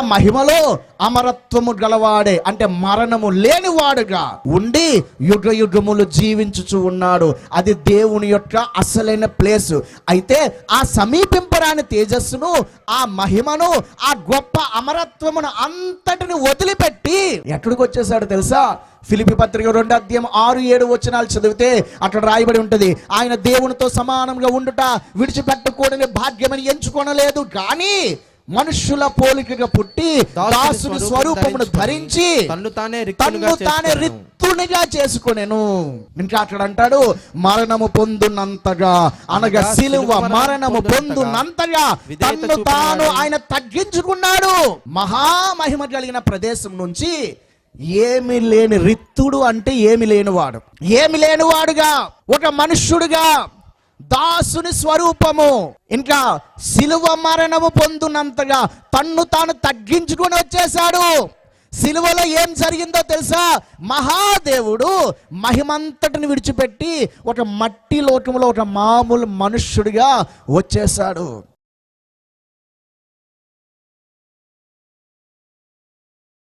మహిమలో అమరత్వము గలవాడే అంటే మరణము లేనివాడుగా ఉండి యుగ యుగములు జీవించుచు ఉన్నాడు. అది దేవుని యొక్క అసలైన ప్లేస్. అయితే ఆ సమీపింపరాని తేజస్సును ఆ మహిమను ఆ గొప్ప అమరత్వమును అంతటిని వదిలిపెట్టి ఎక్కడికి వచ్చేసాడు తెలుసా? ఫిలిపి పత్రిక రెండు అధ్యాయం ఆరు ఏడు వచనాలు చదివితే అక్కడ రాయబడి ఉంటది. ఆయన దేవునితో సమానంగా ఉండుట విడిచిపెట్టకూడని భాగ్యమని ఎంచుకోనలేదు. కానీ మనుషుల పోలికగా పుట్టి దాసుని స్వరూపమును ధరించి తన్ను తానే తన్ను తానే చేసుకొనెను. రిత్తునిగా చేసుకునేను ఇంకా అక్కడ అంటాడు మరణము పొందునంతగా అనగా సిలువ మరణము పొందునంతగా తన్ను తాను చూపినాడు. ఆయన తగ్గించుకున్నాడు మహామహిమ కలిగిన ప్రదేశం నుంచి ఏమి లేని రిత్తుడు అంటే ఏమి లేనివాడు ఏమి లేనివాడుగా ఒక మనుష్యుడుగా దాసుని స్వరూపము. ఇంకా సిలువ మరణము పొందునంతగా తన్ను తాను తగ్గించుకొని వచ్చేశాడు. సిలువలో ఏం జరిగిందో తెలుసా? మహాదేవుడు మహిమంతటిని విడిచిపెట్టి ఒక మట్టి లోకంలో ఒక మామూలు మనుష్యుడిగా వచ్చేశాడు.